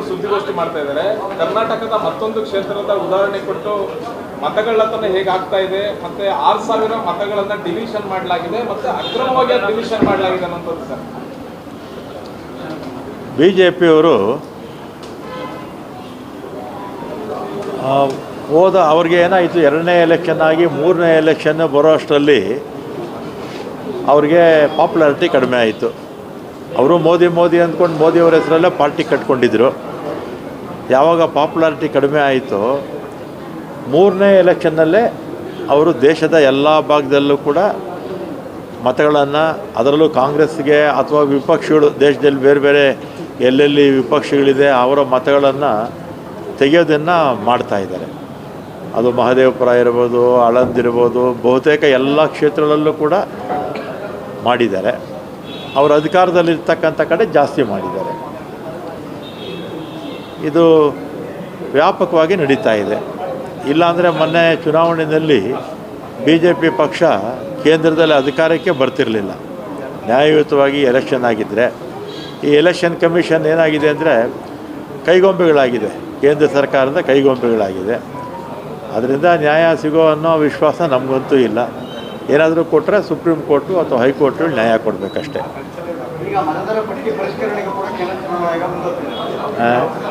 ಅವರು ಸುದ್ದಿಗೋಷ್ಠಿ ಮಾಡ್ತಾ ಇದ್ದಾರೆ. ಕರ್ನಾಟಕದ ಮತ್ತೊಂದು ಕ್ಷೇತ್ರದ ಉದಾಹರಣೆ ಕೊಟ್ಟು ಮತಗಳನ್ನ ಹೇಗೆ ಆಗ್ತಾ ಇದೆ, ಮತ್ತೆ ಆರು ಸಾವಿರ ಮತಗಳನ್ನ ಡಿವಿಷನ್ ಮಾಡಲಾಗಿದೆ, ಮತ್ತೆ ಅಕ್ರಮವಾಗಿ ಡಿವಿಷನ್ ಮಾಡಲಾಗಿದೆ ಅನ್ನೋದು ಸರ್. ಬಿ ಜೆ ಪಿಯವರು ಹೋದ ಅವ್ರಿಗೆ ಏನಾಯಿತು, ಎರಡನೇ ಎಲೆಕ್ಷನ್ ಆಗಿ ಮೂರನೇ ಎಲೆಕ್ಷನ್ ಬರೋ ಅಷ್ಟರಲ್ಲಿ ಅವ್ರಿಗೆ ಪಾಪ್ಯುಲಾರಿಟಿ ಕಡಿಮೆ ಆಯಿತು. ಅವರು ಮೋದಿ ಮೋದಿ ಅಂದ್ಕೊಂಡು ಮೋದಿಯವರ ಹೆಸರಲ್ಲೇ ಪಾರ್ಟಿ ಕಟ್ಕೊಂಡಿದ್ರು. ಯಾವಾಗ ಪಾಪ್ಯುಲಾರಿಟಿ ಕಡಿಮೆ ಆಯಿತೋ ಮೂರನೇ ಎಲೆಕ್ಷನ್ನಲ್ಲೇ ಅವರು ದೇಶದ ಎಲ್ಲ ಭಾಗದಲ್ಲೂ ಕೂಡ ಮತಗಳನ್ನು ಅದರಲ್ಲೂ ಕಾಂಗ್ರೆಸ್ಗೆ ಅಥವಾ ವಿಪಕ್ಷಗಳು, ದೇಶದಲ್ಲಿ ಬೇರೆ ಬೇರೆ ಎಲ್ಲೆಲ್ಲಿ ವಿಪಕ್ಷಗಳಿದೆ ಅವರ ಮತಗಳನ್ನು ತೆಗೆಯೋದನ್ನು ಮಾಡ್ತಾ ಇದ್ದಾರೆ. ಅದು ಮಹದೇವಪುರ ಇರ್ಬೋದು ಆಳಂದ್ ಇರ್ಬೋದು, ಬಹುತೇಕ ಎಲ್ಲ ಕ್ಷೇತ್ರಗಳಲ್ಲೂ ಕೂಡ ಮಾಡಿದ್ದಾರೆ. ಅವರ ಅಧಿಕಾರದಲ್ಲಿರ್ತಕ್ಕಂಥ ಕಡೆ ಜಾಸ್ತಿ ಮಾಡಿದ್ದಾರೆ. ಇದು ವ್ಯಾಪಕವಾಗಿ ನಡೀತಾ ಇದೆ. ಇಲ್ಲಾಂದರೆ ಮೊನ್ನೆ ಚುನಾವಣೆಯಲ್ಲಿ ಬಿ ಜೆ ಪಿ ಪಕ್ಷ ಕೇಂದ್ರದಲ್ಲಿ ಅಧಿಕಾರಕ್ಕೆ ಬರ್ತಿರಲಿಲ್ಲ. ನ್ಯಾಯಯುತವಾಗಿ ಎಲೆಕ್ಷನ್ ಆಗಿದ್ದರೆ ಈ ಎಲೆಕ್ಷನ್ ಕಮಿಷನ್ ಏನಾಗಿದೆ ಅಂದರೆ ಕೈಗೊಂಬೆಗಳಾಗಿದೆ. ಕೇಂದ್ರ ಸರ್ಕಾರದ ಕೈಗೊಂಬೆಗಳಾಗಿದೆ. ಅದರಿಂದ ನ್ಯಾಯ ಸಿಗೋ ಅನ್ನೋ ವಿಶ್ವಾಸ ನಮಗಂತೂ ಇಲ್ಲ. ಏನಾದರೂ ಕೊಟ್ಟರೆ ಸುಪ್ರೀಂ ಕೋರ್ಟು ಅಥವಾ ಹೈಕೋರ್ಟು ನ್ಯಾಯ ಕೊಡಬೇಕಷ್ಟೇ.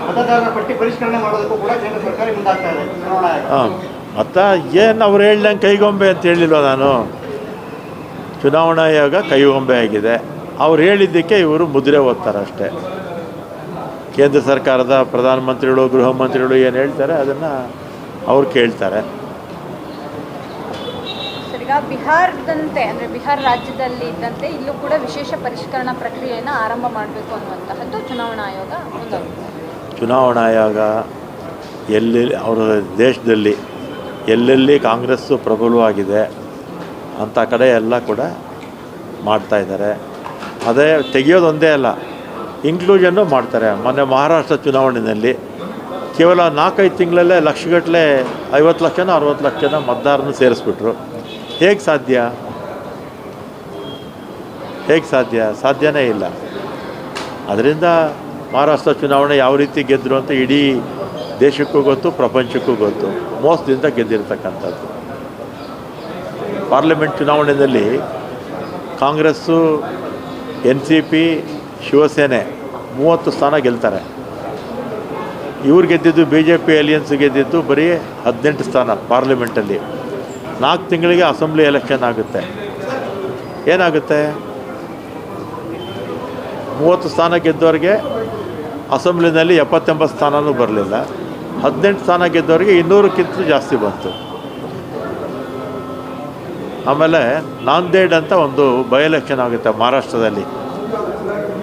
ಮತದಾರರ ಪಟ್ಟಿ ಪರಿಷ್ಕರಣೆ ಮಾಡೋದಕ್ಕೂ ಕೂಡ ಕೇಂದ್ರ ಸರ್ಕಾರ ಮುಂದಾಗ್ತಾ ಇದೆ. ಹಾಂ, ಮತ್ತು ಏನು ಅವ್ರು ಹೇಳ್ದಂಗೆ ಕೈಗೊಂಬೆ ಅಂತ ಹೇಳಿಲ್ವ ನಾನು? ಚುನಾವಣಾ ಆಯೋಗ ಕೈಗೊಂಬೆ ಆಗಿದೆ. ಅವ್ರು ಹೇಳಿದ್ದಕ್ಕೆ ಇವರು ಮುದ್ರೆ ಓದ್ತಾರೆ ಅಷ್ಟೇ. ಕೇಂದ್ರ ಸರ್ಕಾರದ ಪ್ರಧಾನಮಂತ್ರಿಗಳು, ಗೃಹ ಮಂತ್ರಿಗಳು ಏನು ಹೇಳ್ತಾರೆ ಅದನ್ನು ಅವ್ರು ಕೇಳ್ತಾರೆ. ಈಗ ಬಿಹಾರದಂತೆ, ಅಂದರೆ ಬಿಹಾರ ರಾಜ್ಯದಲ್ಲಿ ಇದ್ದಂತೆ ಇಲ್ಲೂ ಕೂಡ ವಿಶೇಷ ಪರಿಷ್ಕರಣಾ ಪ್ರಕ್ರಿಯೆಯನ್ನು ಆರಂಭ ಮಾಡಬೇಕು ಅನ್ನುವಂತಹದ್ದು ಚುನಾವಣಾ ಆಯೋಗ ಚುನಾವಣಾ ಆಯೋಗ ಎಲ್ಲಿ, ಅವರ ದೇಶದಲ್ಲಿ ಎಲ್ಲೆಲ್ಲಿ ಕಾಂಗ್ರೆಸ್ಸು ಪ್ರಬಲವಾಗಿದೆ ಅಂಥ ಕಡೆ ಎಲ್ಲ ಕೂಡ ಮಾಡ್ತಾ ಇದ್ದಾರೆ. ಅದೇ ತೆಗೆಯೋದೊಂದೇ ಅಲ್ಲ ಇನ್ಕ್ಲೂಷನ್ನು ಮಾಡ್ತಾರೆ. ಮೊನ್ನೆ ಮಹಾರಾಷ್ಟ್ರ ಚುನಾವಣೆಯಲ್ಲಿ ಕೇವಲ ನಾಲ್ಕೈದು ತಿಂಗಳಲ್ಲೇ ಲಕ್ಷಗಟ್ಟಲೆ ಐವತ್ತು ಲಕ್ಷನ ಅರವತ್ತು ಲಕ್ಷನ ಮತದಾರನ ಸೇರಿಸ್ಬಿಟ್ರು. ಹೇಗೆ ಸಾಧ್ಯ? ಹೇಗೆ ಸಾಧ್ಯ? ಸಾಧ್ಯನೇ ಇಲ್ಲ. ಅದರಿಂದ ಮಹಾರಾಷ್ಟ್ರ ಚುನಾವಣೆ ಯಾವ ರೀತಿ ಗೆದ್ದರು ಅಂತ ಇಡೀ ದೇಶಕ್ಕೂ ಗೊತ್ತು, ಪ್ರಪಂಚಕ್ಕೂ ಗೊತ್ತು. ಮೋಸದಿಂದ ಗೆದ್ದಿರ್ತಕ್ಕಂಥದ್ದು. ಪಾರ್ಲಿಮೆಂಟ್ ಚುನಾವಣೆಯಲ್ಲಿ Congress, N C P, Shivsena ಮೂವತ್ತು ಸ್ಥಾನ ಗೆಲ್ತಾರೆ. ಇವ್ರು ಗೆದ್ದಿದ್ದು ಬಿ ಜೆ ಪಿ, ಅಲಿಯನ್ಸ್ ಗೆದ್ದಿದ್ದು ಬರೀ ಹದಿನೆಂಟು ಸ್ಥಾನ ಪಾರ್ಲಿಮೆಂಟಲ್ಲಿ. ನಾಲ್ಕು ತಿಂಗಳಿಗೆ ಅಸೆಂಬ್ಲಿ ಎಲೆಕ್ಷನ್ ಆಗುತ್ತೆ. ಏನಾಗುತ್ತೆ? ಮೂವತ್ತು ಸ್ಥಾನ ಗೆದ್ದವರಿಗೆ ಅಸೆಂಬ್ಲಿನಲ್ಲಿ ಎಪ್ಪತ್ತೆಂಬತ್ತು ಸ್ಥಾನವೂ ಬರಲಿಲ್ಲ. ಹದಿನೆಂಟು ಸ್ಥಾನ ಗೆದ್ದವರಿಗೆ ಇನ್ನೂರಕ್ಕಿಂತ ಜಾಸ್ತಿ ಬಂತು. ಆಮೇಲೆ ನಾಂದೇಡ್ ಅಂತ ಒಂದು ಬೈ ಎಲೆಕ್ಷನ್ ಆಗುತ್ತೆ ಮಹಾರಾಷ್ಟ್ರದಲ್ಲಿ.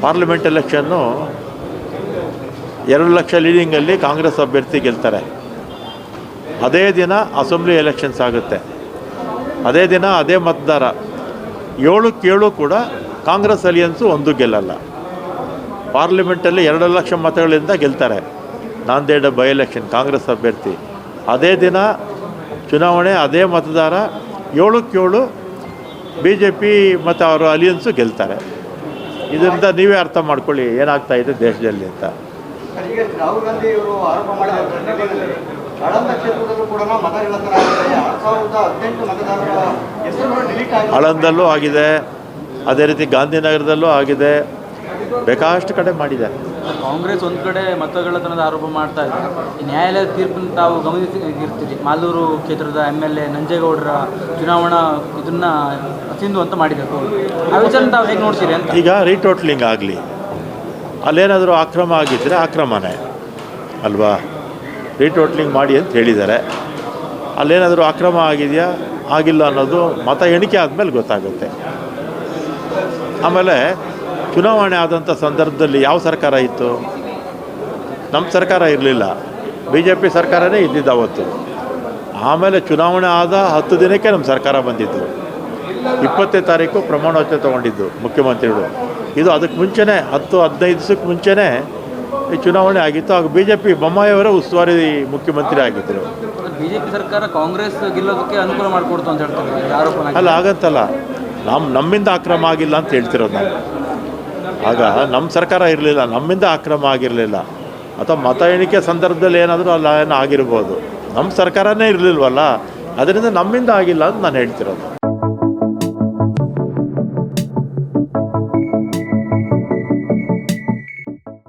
ಪಾರ್ಲಿಮೆಂಟ್ ಎಲೆಕ್ಷನ್ನು ಎರಡು ಲಕ್ಷ ಲೀಡಿಂಗಲ್ಲಿ ಕಾಂಗ್ರೆಸ್ ಅಭ್ಯರ್ಥಿ ಗೆಲ್ತಾರೆ. ಅದೇ ದಿನ ಅಸೆಂಬ್ಲಿ ಎಲೆಕ್ಷನ್ಸ್ ಆಗುತ್ತೆ. ಅದೇ ದಿನ, ಅದೇ ಮತದಾರ. ಏಳು ಕೇಳು ಕೂಡ ಕಾಂಗ್ರೆಸ್ ಅಲಿಯನ್ಸು ಒಂದು ಗೆಲ್ಲಲ್ಲ. ಪಾರ್ಲಿಮೆಂಟಲ್ಲಿ ಎರಡು ಲಕ್ಷ ಮತಗಳಿಂದ ಗೆಲ್ತಾರೆ. ನಾಂದೇಡ ಬೈ ಎಲೆಕ್ಷನ್, ಕಾಂಗ್ರೆಸ್ ಅಭ್ಯರ್ಥಿ. ಅದೇ ದಿನ ಚುನಾವಣೆ, ಅದೇ ಮತದಾರ ಏಳುಕ್ಕೇಳು ಏಳು ಬಿ ಜೆ ಪಿ ಮತ್ತು ಅವರ ಅಲಿಯನ್ಸು ಗೆಲ್ತಾರೆ. ಇದರಿಂದ ನೀವೇ ಅರ್ಥ ಮಾಡ್ಕೊಳ್ಳಿ ಏನಾಗ್ತಾ ಇದೆ ದೇಶದಲ್ಲಿ ಅಂತ. ಮಾಡಿದ ಆಳಂದಲ್ಲೂ ಆಗಿದೆ. ಅದೇ ರೀತಿ ಗಾಂಧಿನಗರದಲ್ಲೂ ಆಗಿದೆ. ಬೇಕಾಷ್ಟು ಕಡೆ ಮಾಡಿದ್ದಾರೆ ಕಾಂಗ್ರೆಸ್ ಒಂದು ಕಡೆ ಮತಗಳತನದ ಆರೋಪ ಮಾಡ್ತಾ ಇದೆ. ಈ ನ್ಯಾಯಾಲಯದ ತೀರ್ಪನ್ನು ತಾವು ಗಮನಿಸಿರ್ತೀರಿ. ಮಾಲೂರು ಕ್ಷೇತ್ರದ ಎಂ ಎಲ್ ಎ ನಂಜೇಗೌಡರ ಚುನಾವಣಾ ಇದನ್ನ ಸಿಂಧು ಅಂತ ಮಾಡಿದರು ಆ ವಿಚಾರ ತಾವು ಹೇಗೆ ನೋಡ್ತೀರಿ ಅಂತ? ಈಗ ರೀಟೋಟ್ಲಿಂಗ್ ಆಗಲಿ. ಅಲ್ಲೇನಾದರೂ ಆಕ್ರಮ ಆಗಿದ್ದರೆ ಅಕ್ರಮನೇ ಅಲ್ವಾ? ರೀಟೋಟ್ಲಿಂಗ್ ಮಾಡಿ ಅಂತ ಹೇಳಿದ್ದಾರೆ. ಅಲ್ಲೇನಾದರೂ ಅಕ್ರಮ ಆಗಿದೆಯಾ? ಆಗಿಲ್ಲ ಅನ್ನೋದು ಮತ ಎಣಿಕೆ ಆದಮೇಲೆ ಗೊತ್ತಾಗುತ್ತೆ. ಆಮೇಲೆ ಚುನಾವಣೆ ಆದಂಥ ಸಂದರ್ಭದಲ್ಲಿ ಯಾವ ಸರ್ಕಾರ ಇತ್ತು? ನಮ್ಮ ಸರ್ಕಾರ ಇರಲಿಲ್ಲ. ಬಿ ಜೆ ಪಿ ಸರ್ಕಾರನೇ ಇದ್ದಿದ್ದು ಅವತ್ತು. ಆಮೇಲೆ ಚುನಾವಣೆ ಆದ ಹತ್ತು ದಿನಕ್ಕೆ ನಮ್ಮ ಸರ್ಕಾರ ಬಂದಿದ್ದು ಇಪ್ಪತ್ತನೇ ತಾರೀಕು ಪ್ರಮಾಣ ವಚನ ತೊಗೊಂಡಿದ್ದು ಮುಖ್ಯಮಂತ್ರಿಗಳು. ಇದು ಅದಕ್ಕೆ ಮುಂಚೆನೇ, ಹತ್ತು ಹದಿನೈದು ದಿವಸಕ್ಕೆ ಮುಂಚೆನೇ ಈ ಚುನಾವಣೆ ಆಗಿತ್ತು. ಆಗ ಬಿ ಜೆ ಪಿ ಬೊಮ್ಮಾಯಿಯವರ ಉಸ್ತುವಾರಿ ಮುಖ್ಯಮಂತ್ರಿ ಆಗಿದ್ದರು. ಬಿಜೆಪಿ ಸರ್ಕಾರ ಕಾಂಗ್ರೆಸ್ ಗೆಲ್ಲೋದಕ್ಕೆ ಅನುಕೂಲ ಮಾಡಿಕೊಡ್ತು ಅಂತ ಹೇಳ್ತಾರೆ. ಅಲ್ಲ ಆಗತ್ತಲ್ಲ ನಮ್ಮ ನಮ್ಮಿಂದ ಅಕ್ರಮ ಆಗಿಲ್ಲ ಅಂತ ಹೇಳ್ತಿರೋದು ನಾವು. ಆಗ ನಮ್ಮ ಸರ್ಕಾರ ಇರಲಿಲ್ಲ ನಮ್ಮಿಂದ ಅಕ್ರಮ ಆಗಿರಲಿಲ್ಲ. ಅಥವಾ ಮತ ಎಣಿಕೆ ಸಂದರ್ಭದಲ್ಲಿ ಏನಾದರೂ ಅಲ್ಲ ಏನೋ ಆಗಿರ್ಬೋದು. ನಮ್ಮ ಸರ್ಕಾರನೇ ಇರಲಿಲ್ವಲ್ಲ ಅದರಿಂದ ನಮ್ಮಿಂದ ಆಗಿಲ್ಲ ಅಂತ ನಾನು ಹೇಳ್ತಿರೋದು.